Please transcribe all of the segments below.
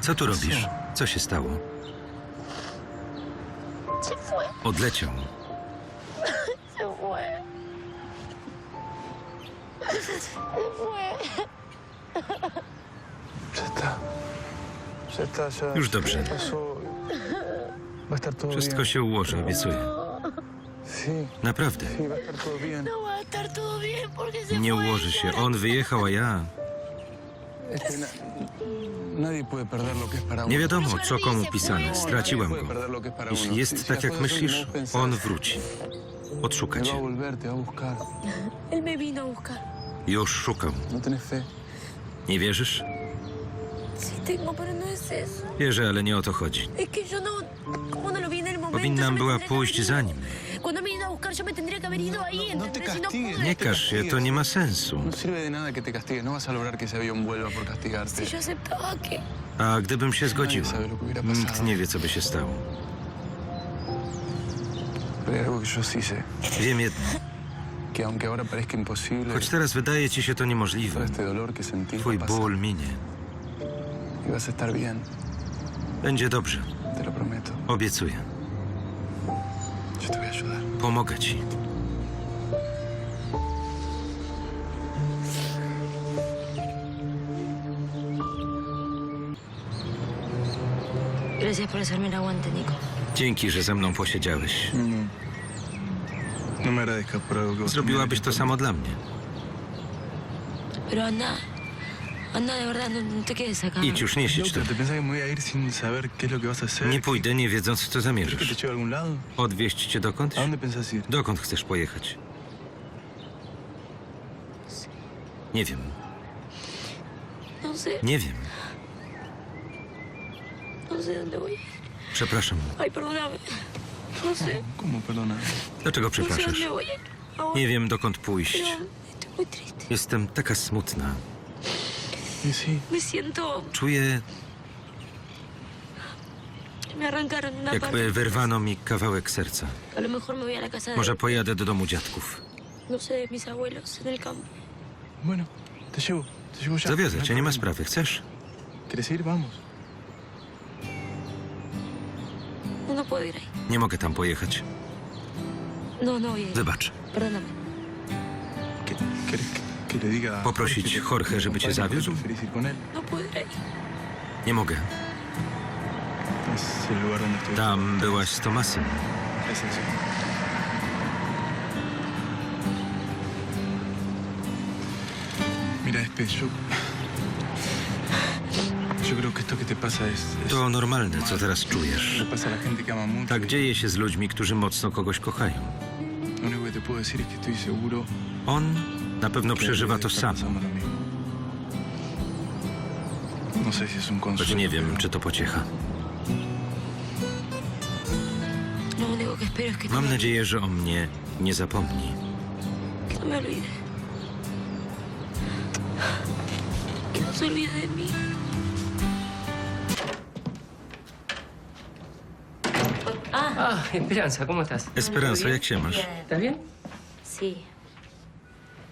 Co tu robisz? Co się stało? Odleciał. Już dobrze. Wszystko się ułoży, obiecuję. Naprawdę. No va a estar todo bien porque se Nie fue. ułoży się. On wyjechał, a ja... Nie wiadomo, co komu pisane. Straciłem go. Jeśli jest tak, jak myślisz, on wróci. Odszuka cię. Już szukał. No. Nie wierzysz? No. Wierzę, ale nie o to chodzi. No... Powinnam była pójść za nim. Yo me tendría que haber ido ahí, No te ¿entendés? Y no castigues. pude. Nie każ się, to nie ma sensu. No sirve de nada que te castigues. No vas a lograr que ese avión vuelva por castigarte. Si yo aceptaba que... A gdybym się hubiera nikt nie wie, co by się stało. Pero hay algo que yo sí sé. Wiem jedno. Que aunque ahora parezca imposible, Choć teraz wydaje ci się to todo niemożliwe, este dolor que sentís twój va a pasar. ból minie. Y vas a estar bien. Będzie dobrze. Te lo prometo. Obiecuję. Yo te voy a ayudar. Pomogę ci. Gracias por hacerme el aguante, Nico. Dzięki, że ze mną posiedziałeś. No Zrobiłabyś to samo dla mnie. Pero anda... Anda, de verdad, no, no te quedes acá. Idź już, nie siedź tu. Nie pójdę, nie wiedząc, co ¿Quieres que te zamierzysz. lleve a algún lado? Odwieźć cię dokądś? Dokąd chcesz pojechać? Nie wiem, No sé, nie wiem. no sé dónde voy. Przepraszam. Ay, perdóname. No sé, ¿Cómo, perdona? Dlaczego no sé przepraszasz? dónde voy. Ahora, Nie wiem, dokąd pójść. pero estoy muy triste. Jestem taka smutna. Czuję, que Me arrancaron una parte. jakby wyrwano mi kawałek serca. A lo mejor me voy a la casa de... Może pojadę do domu dziadków. No sé, de mis abuelos en el campo. bueno, te llevo. Te llevo ya. Zawiozę cię, nie ma sprawy. Chcesz? ¿Quieres ir? Vamos. No, no puedo ir ahí. Nie mogę tam pojechać. No, no. Wybacz. Perdóname. ¿Qué- ¿Quieres que, que le diga a Poprosić Jorge żeby cię zawiózł? No. Nie mogę. Tam byłaś z Tomasem. To normalne, co teraz czujesz. Tak dzieje się z ludźmi, którzy mocno kogoś kochają. On na pewno przeżywa to está samo. No Choć nie wiem, czy to pociecha. No, Mam nadzieję, że o mnie nie zapomni. Ah, Esperanza, ¿cómo estás? Esperanza, jak się masz? ¿Estás bien? Sí.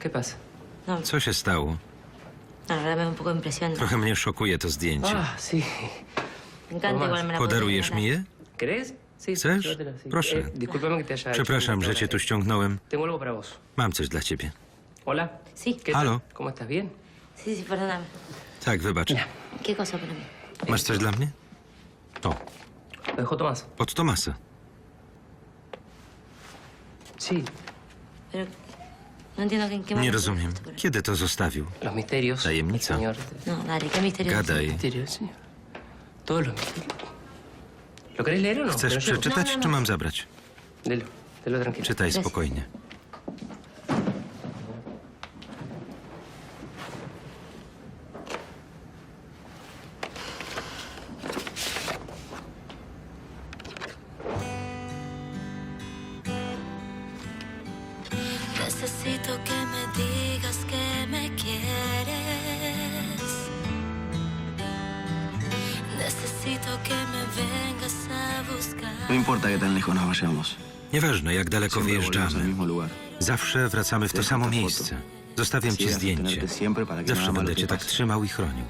¿Qué pasa? No, Co się stało? la verdad me da un poco de impresión. Trochę mnie szokuje to zdjęcie. Ah, sí. Me encanta, igual me la puedo Podarujesz mi je? Sí. Proszę. Eh, discúlpame que te haya hecho Przepraszam, że cię tu ściągnąłem. Tengo algo para vos. Mam coś dla ciebie. Hola. Sí, ¿Qué Aló. tal? ¿Cómo estás? ¿Bien? sí, sí, perdóname. Tak, wybacz. ¿Qué cosa para mí? Masz coś dla mnie? To, Lo dejó Tomás. od Tomasa. Sí. Pero Nie rozumiem. Kiedy to zostawił? Tajemnica. No. Gadaj. Misterios del Señor. Todos los misterios. ¿Lo querés leer o no? Chcesz przeczytać, No, czy mam zabrać? Czytaj spokojnie. No importa que tan lejos nos vayamos. Nieważne, jak daleko Siempre volvemos al wyjeżdżamy. mismo lugar. Zawsze wracamy w to samo miejsce. Zostawiam ci zdjęcie. Zawsze będę cię tak trzymał i chronił.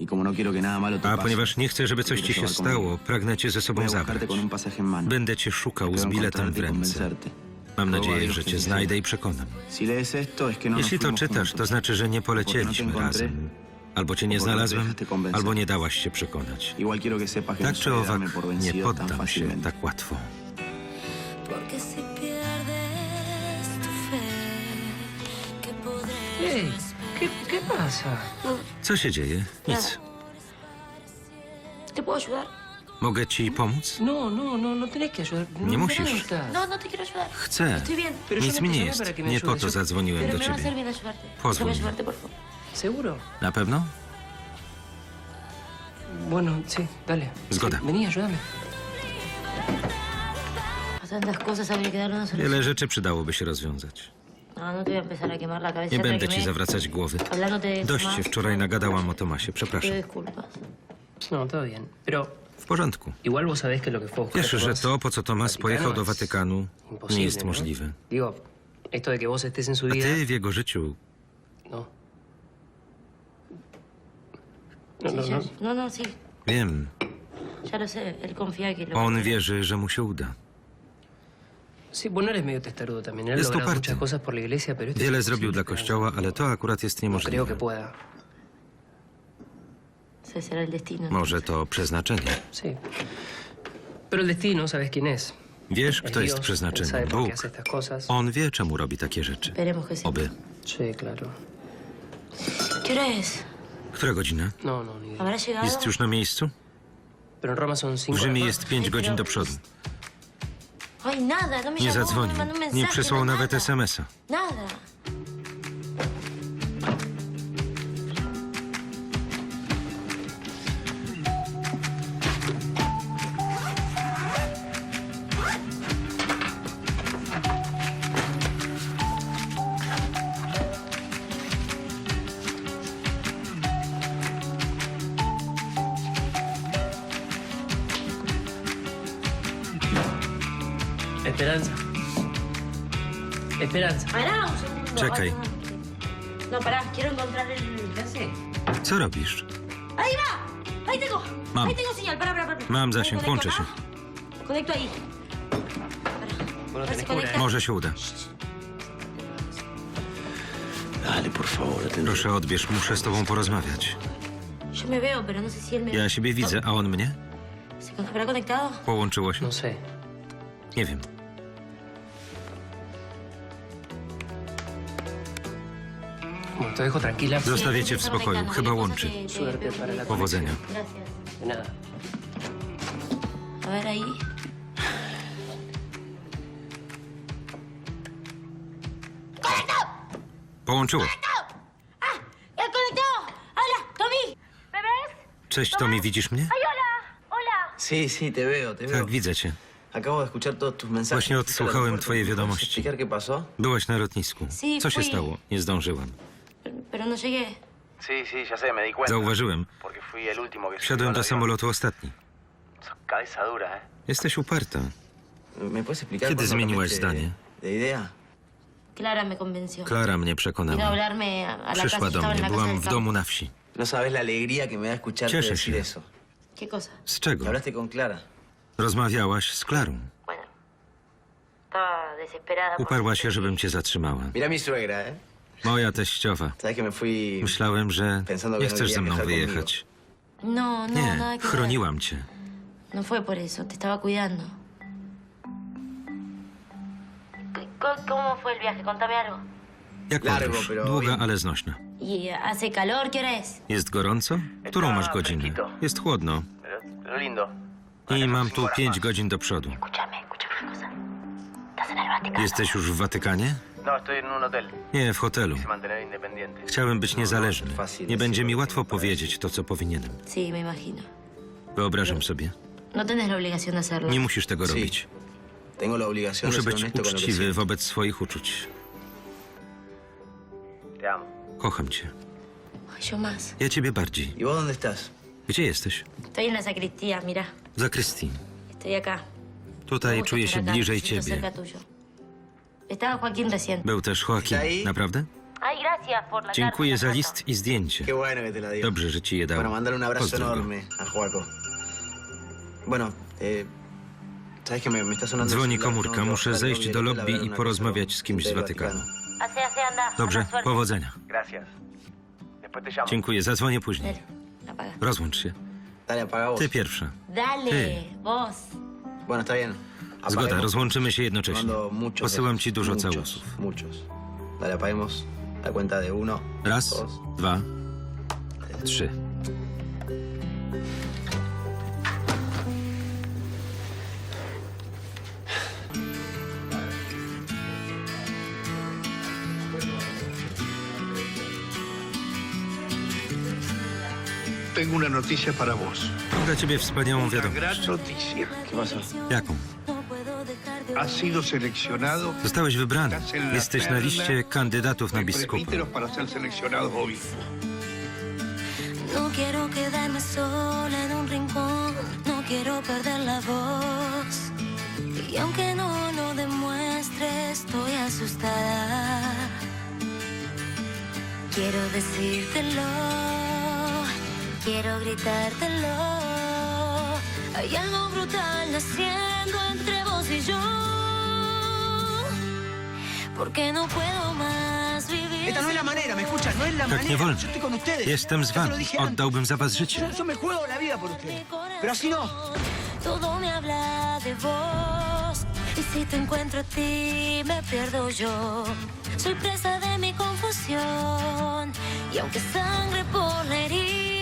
Y como no quiero que nada malo te A pase, ponieważ nie chcę, żeby coś ci się stało, pragnę cię ze Voy sobą a zabrać. buscarte con un pasaje en mano. Będę cię szukał z Espero biletem w encontrarte y ręce. convencerte. Mam nadzieję, że cię znajdę i przekonam. Si lees esto, es que no nos Jeśli to fuimos czytasz, juntos. to znaczy, że nie no encontré. razem. Albo cię nie no znalazłem, albo nie dałaś się przekonać. Que Tak no czy owak, nie poddam się tak łatwo. Porque si pierdes tu fe, ¿qué podré Ey, ¿qué, qué pasa? Co się dzieje? Nic. ¿Te puedo ayudar? Mogę ci pomóc? No, no, no, no tenés que ayudar. No Nie me musisz. preguntas. No, no te quiero ayudar. Chcę. Estoy bien. Pero yo Nic no mi te nie llamé jest. para que me Nie po ayudes. to Yo- zadzwoniłem Pero do me va a hacer ciebie. bien ayudarte. Pozwól mi. ayudarte, por favor. ¿Seguro? Na pewno? Bueno, sí, dale. Zgoda. Sí, Vení, ayúdame. A tantas cosas habría que darle una solución. Wiele rzeczy przydałoby się rozwiązać. No, no te voy a empezar a quemar la cabeza. Nie będę ci zawracać głowy. Hablándote Dość się wczoraj nagadałam o Tomasie, przepraszam. disculpas. No, todo bien. Pero W porządku. igual vos sabés que lo que fue a buscar Wiesz, że to, po co Tomas pojechał do Watykanu, nie jest ¿no? możliwe. Digo, esto de que vos estés en su A vida... ty w jego życiu No. No, no, no. no, no, sí. Wiem, Ya lo sé. Él confía que lo... on wierzy, że mu się uda. Sí, bueno, eres medio testarudo también. Él ha Es tu logrado parte. muchas cosas por la iglesia, pero esto es Wiele zrobił dla. Kościoła, ale to akurat jest No creo que niemożliwe. pueda. Ese será el destino. Może to przeznaczenie. Sí. Pero el destino, ¿sabes quién es? Wiesz, Es kto jest Dios, él przeznaczony? sabe por qué Bóg. hace estas cosas. On wie, czemu robi takie rzeczy. Esperemos que sí. Oby. Sí, claro. ¿Qué hora es? Która godzina? No, no. Jest już na miejscu? W. Rzymie jest pięć Ej, godzin pero- do przodu. Ay, nada. No me Nie llamó, no zadzwonił. me mandó un mensaje. Nie przysłał no, nawet nada. SMS-a. Nada. Esperanza. Esperanza. Pará un segundo. Czekaj. Ay, no. No, pará. Quiero encontrar el... ¿Qué haces? Co robisz? ¡Ahí va! ¡Ahí tengo! Mam. Ahí tengo señal. Pará, pará, pará. Mam zasięg, conecto łączę się. Conecto ahí. Bueno, tenés cura. ¿eh? Może się uda. Dale, por favor, atendé. Proszę odbierz, muszę z tobą porozmawiać. Yo me veo, pero no sé si él me... Ja siebie widzę, a on mnie? ¿Se con- habrá conectado? Połączyło się? No sé. Nie wiem. Te dejo tranquila. Zostawię cię w spokoju. Chyba łączy. Suerte para la Powodzenia. Gracias. De nada. A ver ahí. Połączyło. ¡Ya conectado! ¡Hola! ¡Tommy! ¿Me ves? Cześć, Tommy, widzisz mnie? ¡Ay, hola! ¡Hola! Sí, sí, te veo, te veo. Tak, widzę cię. Acabo de escuchar todos tus mensajes. Właśnie odsłuchałem twoje ¿Me puedes wiadomości. explicar qué pasó? Byłaś na lotnisku. Co się stało? Nie zdążyłam. Pero no llegué. Sí, sí, ya sé, me di cuenta. Zauważyłem. Wsiadłem do samolotu ostatni. ¿eh? Jesteś uparta. ¿Me puedes explicar Kiedy zmieniłaś zdanie? Clara me convenció. Klara mnie Vino a przekonała. hablarme a, a la casa. Przyszła Yo do estaba en mnie. la casa Byłam del w campo. domu na wsi. No sabes la alegría que me da escucharte Cieszę decir się. eso. ¿Qué cosa? Z Que czego? hablaste con Clara. Rozmawiałaś z Klarą. Bueno. Estaba desesperada. por- Uparła się, żebym cię zatrzymała. Mira mi suegra, ¿eh? Moja teściowa. Myślałem, że nie no chcesz ze mną wyjechać. No, no, Nie, nada que ver. chroniłam cię. No fue por eso, te estaba cuidando. C- co- ¿Cómo fue el viaje? Contame algo. Jak Largo, podróż? pero Długa, ale znośna. ¿Y hace calor? ¿Qué hora es? Jest gorąco? Którą masz godzinę? Jest chłodno. Lindo. I mam tu pięć godzin do przodu. Escúchame, escúchame una cosa. Estás en el Vaticano. Jesteś już w Watykanie? No. Nie, w hotelu. Chciałem być niezależny. Nie będzie mi łatwo powiedzieć to, co powinienem. Sí, me imagino. Wyobrażam sobie. No tenés la obligación de hacerlo. Nie musisz tego robić. Muszę być uczciwy wobec swoich uczuć. Kocham cię. Ay, yo más. Ja ciebie bardziej. ¿Y? Gdzie jesteś? Estoy en la sacristía, mira. Za. Estoy acá. Tutaj czuję się bliżej ciebie. Był też Joaquin. Naprawdę? Dziękuję za list i zdjęcie. Dobrze, że ci je dał. Go. Bueno, eh, Dzwoni tengo komórka. que Muszę al zejść do lobby i porozmawiać z kimś z Watykanu. Dobrze, powodzenia. Dziękuję, zadzwonię później. Rozłącz się. Ty pierwsza. Dale, Ty. vos. Bueno, está bien. Zgoda, rozłączymy się jednocześnie. Posyłam ci dużo całusów. Muchos. Dale, apaguemos la cuenta de uno. Raz, dwa, trzy. Tengo una noticia para vos. Mam dla ciebie wspaniałą wiadomość. gran noticia. ¿Qué pasa? Jaką? Has sido seleccionado Zostałeś wybrany. Jesteś na liście kandydatów na biskupa. No quiero quedarme sola en un rincón, no quiero perder la voz. Y aunque no lo demuestre, estoy asustada. Quiero decírtelo, quiero gritártelo. Hay algo brutal naciendo entre vos y yo. Porque no puedo más vivir. Esta no es la manera, ¿me escuchas? No es la Tak nie manera. wolno. Yo estoy con ustedes. Jestem z Ya te lo wami. dije antes. Oddałbym za was Yo, życie. yo me juego la vida por ustedes. Pero así no. Todo me habla de vos. Y si te encuentro a ti, me pierdo yo. Soy presa de mi confusión. Y aunque sangre por la herida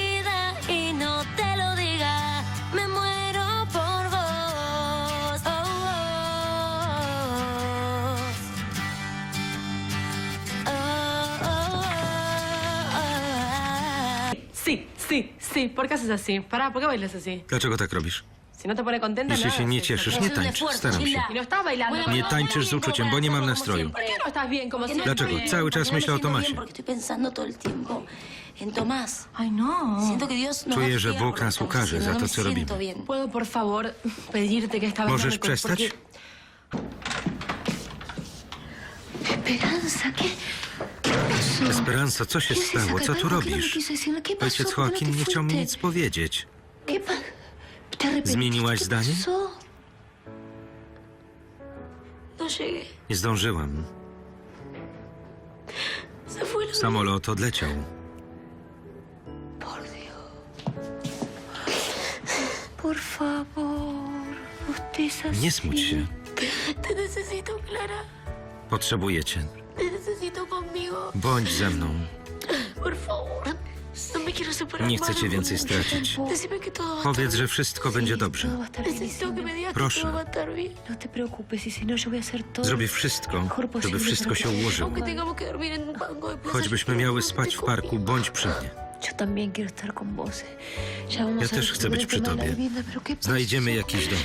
sí. ¿Por qué haces así? Pará, ¿por qué bailas así? Dlaczego tak robisz? Si no te pone contenta, Jeśli nada. się nie haces cieszysz, nie tańcz. Staram się. Y no estás bailando. Nie tańczysz z uczuciem, bo nie mam nastroju. ¿Por qué no estás bien como siempre? Dlaczego? Cały czas myślę o Tomasie. Porque estoy pensando todo el tiempo en Tomás. Ay, no. Siento que Dios no Czuję, va a że castigar Bóg por nas ukaże za haciendo. to, No co siento robimy. bien. ¿Puedo, por favor, pedirte que esta vez Możesz no przestać? porque- Esperanza, ¿qué? Esperanza, co się stało? Co tu robisz? Ojciec Joaquin nie chciał mi nic powiedzieć. ¿Qué pa- ¿Te arrepentiste? Zmieniłaś ¿Qué zdanie? No. Nie zdążyłam. Samolot odleciał. Así. Nie smuć się. Te Bądź ze mną. No Nie chcę cię więcej stracić. Powiedz, że wszystko będzie dobrze. Proszę. No no. Zrobię wszystko, żeby wszystko się ułożyło. Choćbyśmy quiero miały spać w parku, bądź przy mnie. Eh. Ja też chcę być przy tobie. Znajdziemy jakiś dom.